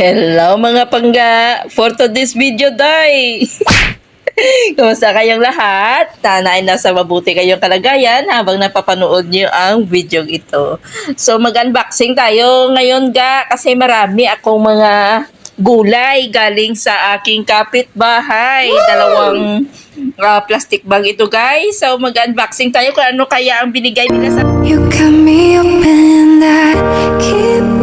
Hello mga pangga! For today's video, day! Kumusta kayong lahat? Sana ay nasa mabuti kayong kalagayan habang napapanood niyo ang video ito. So mag-unboxing tayo ngayon ga kasi marami akong mga gulay galing sa aking kapitbahay. Dalawang ah, plastic bag ito guys. So mag-unboxing tayo kung ano kaya ang binigay nila sa You cut me open, I keep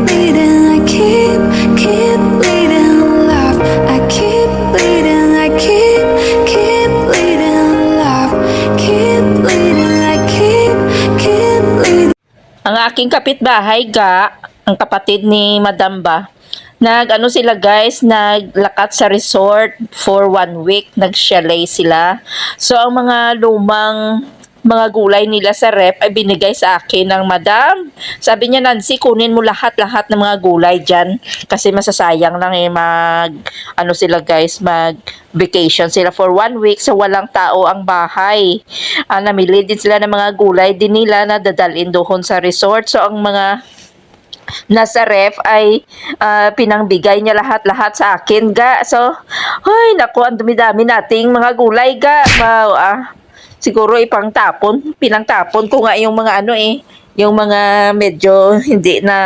Ang aking kapitbahay ga, ang kapatid ni Madam ba, nag ano sila guys, naglakat sa resort for one week, nag-chalet sila. So ang mga lumang mga gulay nila sa rep ay binigay sa akin ng madam. Sabi niya, Nancy, kunin mo lahat-lahat ng mga gulay dyan kasi masasayang lang eh mag, ano sila guys, mag vacation sila for one week so walang tao ang bahay. Ah, namili din sila ng mga gulay din nila na dadalhin doon sa resort. So ang mga nasa ref ay ah, pinangbigay niya lahat-lahat sa akin ga. So, ay naku, ang dumi-dami nating mga gulay ga. Wow, ah, siguro ipang tapon, pinangtapon ko nga yung mga ano eh, yung mga medyo hindi na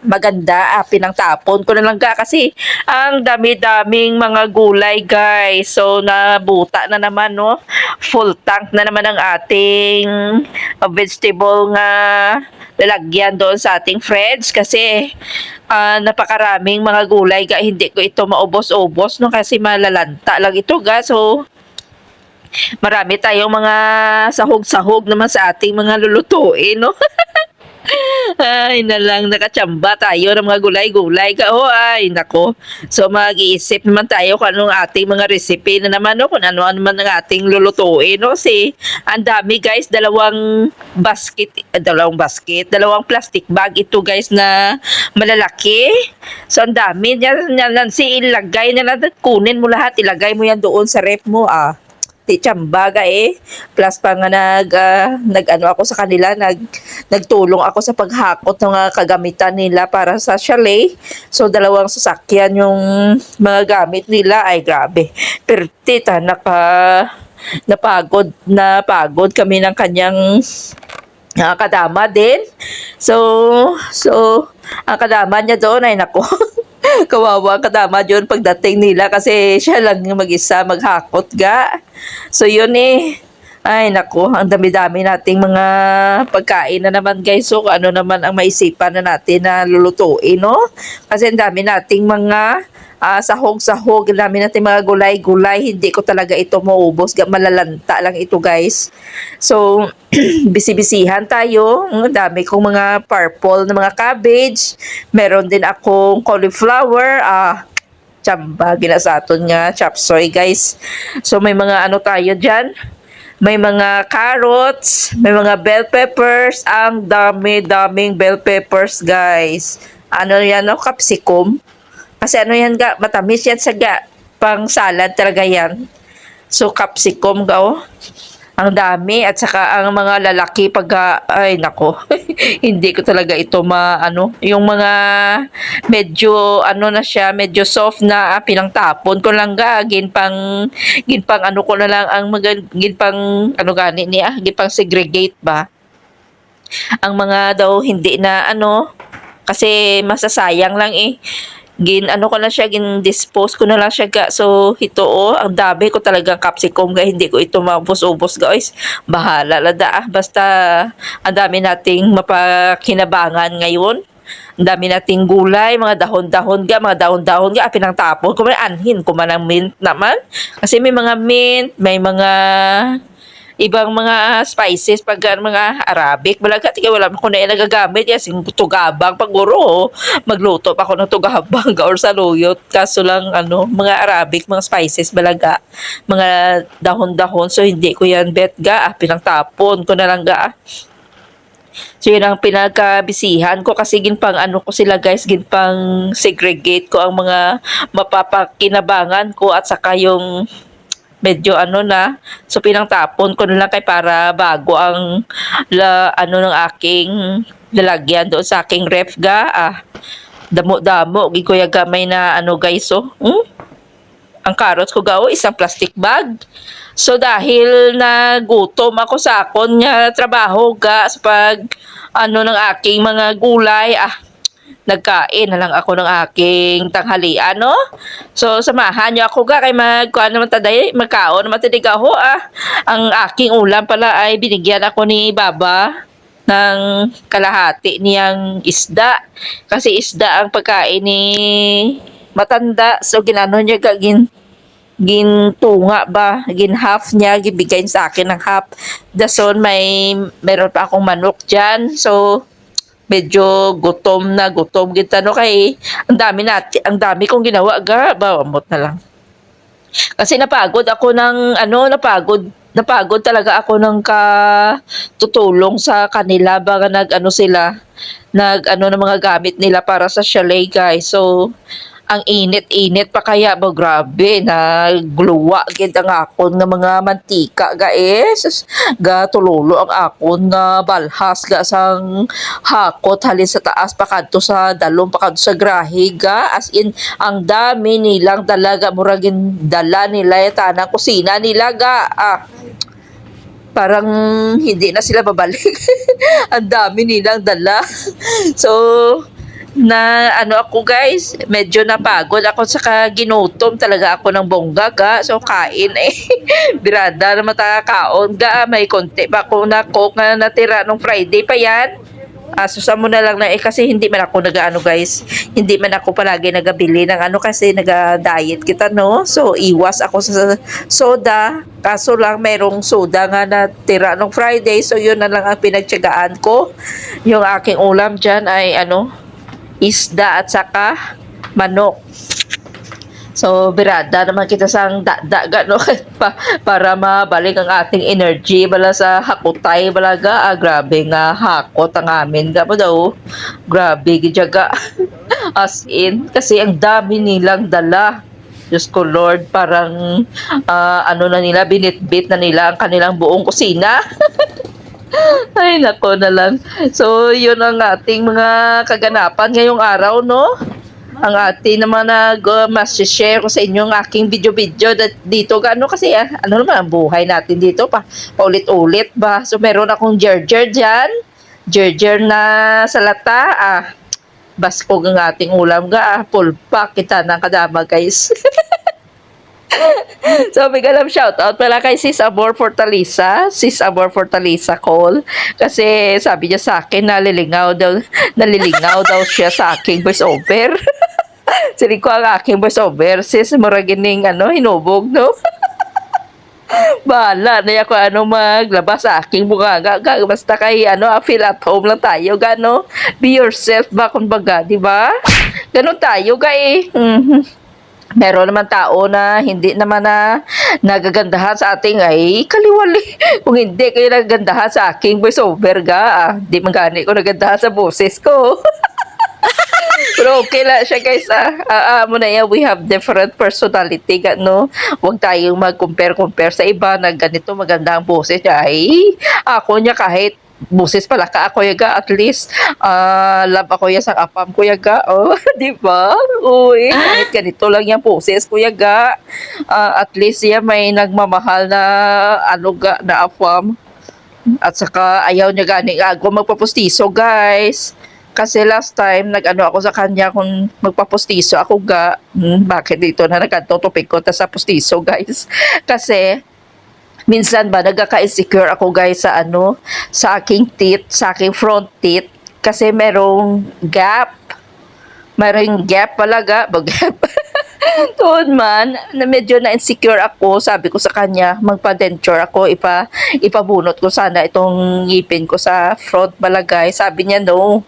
maganda, ah, pinangtapon ko na lang ga kasi ang dami-daming mga gulay guys. So, nabuta na naman no, full tank na naman ang ating vegetable nga lalagyan doon sa ating friends kasi ah, napakaraming mga gulay ga hindi ko ito maubos-ubos no? Kasi malalanta lang ito ga so marami tayong mga sahog-sahog naman sa ating mga lulutuin no Ay, na lang, nakachamba tayo ng mga gulay-gulay ka. Oh, ay, nako. So, mag-iisip naman tayo kung anong ating mga recipe na naman, no? Kung ano naman ang ating lulutuin, no? Kasi, ang dami, guys. Dalawang basket, eh, dalawang basket, dalawang plastic bag ito, guys, na malalaki. So, ang dami. Yan, yan, si ilagay na lang. Kunin mo lahat. Ilagay mo yan doon sa rep mo, ah ti tsambaga eh. Plus pa nga nag, ah, nag ano ako sa kanila, nag, nagtulong ako sa paghakot ng mga kagamitan nila para sa chalet. So, dalawang sasakyan yung mga gamit nila. Ay, grabe. Pertita, naka, napagod, napagod kami ng kanyang ah, kadama din. So, so, ang kadama niya doon ay nako. Kawawa ang kadama yun pagdating nila kasi siya lang mag-isa maghakot ga. So yun eh. Ay nako, ang dami-dami nating mga pagkain na naman guys. So ano naman ang maisipan na natin na lulutuin, no? Kasi ang dami nating mga ah, sahog-sahog, ang dami nating mga gulay-gulay. Hindi ko talaga ito maubos. Malalanta lang ito guys. So, bisi-bisihan tayo. Ang dami kong mga purple na mga cabbage. Meron din akong cauliflower. Ah, chamba, ginasaton nga, chapsoy guys. So, may mga ano tayo dyan. May mga carrots, may mga bell peppers. Ang dami-daming bell peppers, guys. Ano yan, no? Capsicum. Kasi ano yan, ga? Matamis yan sa ga. Pang salad talaga yan. So, capsicum, ga, oh. Ang dami. At saka ang mga lalaki pag, ah, ay, nako. Hindi ko talaga ito ma, ano, yung mga medyo, ano na siya, medyo soft na ah, pinangtapon ko lang ga. Gin pang, gin pang, ano ko na lang, ang mga, gin pang, ano gani niya, gin pang segregate ba. Ang mga daw hindi na, ano, kasi masasayang lang eh gin ano ko na siya gin dispose ko na lang siya ga so ito oh ang dami ko talagang capsicum ga hindi ko ito maubos-ubos guys bahala la da ah. basta ang dami nating mapakinabangan ngayon ang dami nating gulay, mga dahon-dahon ga, mga dahon-dahon ga, apin ang tapon. Kung anhin, kung man ang mint naman. Kasi may mga mint, may mga ibang mga spices pag mga Arabic balaga tika wala ko na nagagamit yes yung tugabang paguro magluto pa ako ng tugabang or saluyot. Kaso lang ano mga Arabic mga spices balaga mga dahon-dahon. So hindi ko yan bet ga ah, pinangtapon ko na lang ga ah. So yun ang pinagkabisihan ko kasi ginpang ano ko sila guys, ginpang segregate ko ang mga mapapakinabangan ko at saka yung medyo ano na so pinangtapon ko na lang kay para bago ang la, ano ng aking lalagyan doon sa aking ref ga ah. damo-damo gi kuya gamay na ano guys oh. Hmm? Ang carrots ko gaw isang plastic bag. So dahil nagutom ako sa akon nga trabaho ga sa pag ano ng aking mga gulay ah nagkain na lang ako ng aking tanghalian, no? So, samahan niyo ako ga kay mag, kuha naman taday, magkaon naman taday ho, ah. Ang aking ulam pala ay binigyan ako ni Baba ng kalahati niyang isda. Kasi isda ang pagkain ni matanda. So, ginano niya gagin gintunga ba, gin half niya, gibigay sa akin ng half. Dason may, meron pa akong manok dyan. So, medyo gutom na gutom kita no? Kay ang dami natin ang dami kong ginawa ga bawamot na lang. Kasi napagod ako ng ano napagod napagod talaga ako ng ka tutulong sa kanila. Baga nag ano sila nag ano ng mga gamit nila para sa chalet guys. So ang init-init pa kaya ba grabe na gluwa gid ang akon nga mga mantika guys. Ga tululo ang akon nga balhas ga sang hakot. Halin sa taas pa kadto sa dalom pa kadto sa grahe ga. As in ang dami nilang dalaga. Muragin dala nila tanang kusina nila ga. Ah parang hindi na sila babalik. ang dami nilang dala. so, na ano ako guys, medyo napagod ako sa ginutom talaga ako ng bongga ga. So kain eh. Birada na matakaon ga. May konti pa ako na coke na natira nung Friday pa yan. Ah, susa mo na lang na eh kasi hindi man ako nag-ano guys. Hindi man ako palagi nagabili ng ano kasi nag-diet kita no. So iwas ako sa soda. Kaso lang merong soda nga na tira nung Friday. So yun na lang ang pinagtyagaan ko. Yung aking ulam dyan ay ano, isda at saka manok. So, birada naman kita sang da-da gano pa, para mabalik ang ating energy bala sa hakutay balaga. Ah, grabe nga hakot ang amin. Gabo daw, grabe gijaga. As in, kasi ang dami nilang dala. Diyos ko Lord, parang ah, ano na nila, binitbit na nila ang kanilang buong kusina. Ay, nako na lang. So, yun ang ating mga kaganapan ngayong araw, no? Ang ating naman nag uh, share ko sa inyo ang aking video-video dito. Ano kasi, ah, ano naman ang buhay natin dito pa. Paulit-ulit ba? So, meron akong jerjer dyan. Jerjer na salata. Ah, baskog ang ating ulam ga. Ah, pulpa kita ng kadama, guys. so, big alam shoutout pala kay Sis Amor Fortaleza. Sis Amor Fortaleza call. Kasi sabi niya sa akin, nalilingaw daw, nalilingaw daw siya sa aking voice over. Sili ko ang aking voice over. Sis, muragining ano, hinubog, no? Bahala na ako ano maglabas sa aking mukha ga, ga basta kay ano ah, feel at home lang tayo gano be yourself ba kumbaga di ba ganun tayo ga eh Mhm meron naman tao na hindi naman na nagagandahan sa ating ay kaliwali. Kung hindi kayo nagagandahan sa aking voice over ga, ah, di man gani ko nagandahan sa boses ko. Pero okay lang siya guys. Ah, ah, ah, muna yan, we have different personality. No? Huwag tayong mag-compare-compare sa iba na ganito maganda ang boses niya. Ay, ako niya kahit busis pala ka ako yaga at least ah love ako ya sa apam ko yaga oh di ba? Uy kahit ganito lang yung boses ko yaga Ah, at least ya may nagmamahal na ano ga na apam at saka ayaw niya gani ako magpapustiso guys. Kasi last time nag-ano ako sa kanya kung magpapustiso ako ga. Hmm, bakit dito na nagkatotopik ko ta sa pustiso guys? Kasi minsan ba nagkaka-insecure ako guys sa ano sa aking teeth, sa aking front teeth kasi merong gap. Merong gap palaga, gap. Tuon man, na medyo na-insecure ako, sabi ko sa kanya, magpa-denture ako, ipa, ipabunot ko sana itong ngipin ko sa front balagay. Sabi niya, no,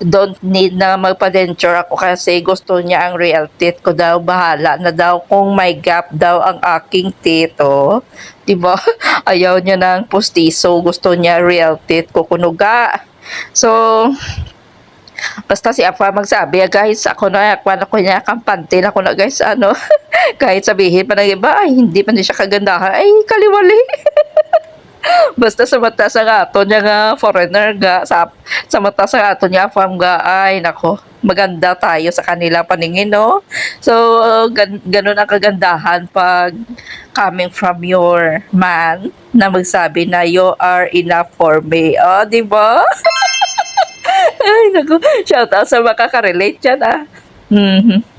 don't need na magpa-denture ako kasi gusto niya ang real teeth ko daw, bahala na daw kung may gap daw ang aking teeth, oh. Diba? Ayaw niya ng pustiso, gusto niya real teeth, kukunuga. So, Basta si Apa magsabi, ah, guys, ako na, ako na ko niya, kampante na ako na, guys, ano, kahit sabihin pa ng iba, ay, hindi pa niya siya kagandahan, ay, kaliwali. Basta sa mata sa ato niya nga foreigner ga sa, sa mata sa ato niya fam ga ay nako maganda tayo sa kanila paningin no? So gan, ganun ang kagandahan pag coming from your man na magsabi na you are enough for me. Oh di ba ay nako shout out sa makaka-relate dyan ah mhm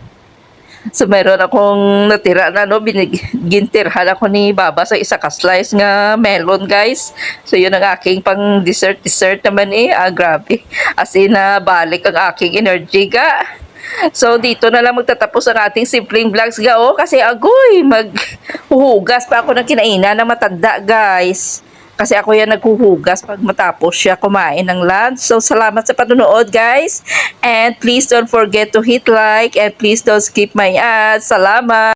So meron akong natira na no, binig, gintirhan ako ni Baba sa isa ka slice nga melon guys. So yun ang aking pang dessert dessert naman eh. Ah, grabe. As in na balik ang aking energy ga. So dito na lang magtatapos ang ating simpleng vlogs ga oh kasi agoy maghuhugas pa ako ng kinainan ng matanda guys. Kasi ako yan naghuhugas pag matapos siya kumain ng lunch. So, salamat sa panonood, guys. And please don't forget to hit like and please don't skip my ads. Salamat!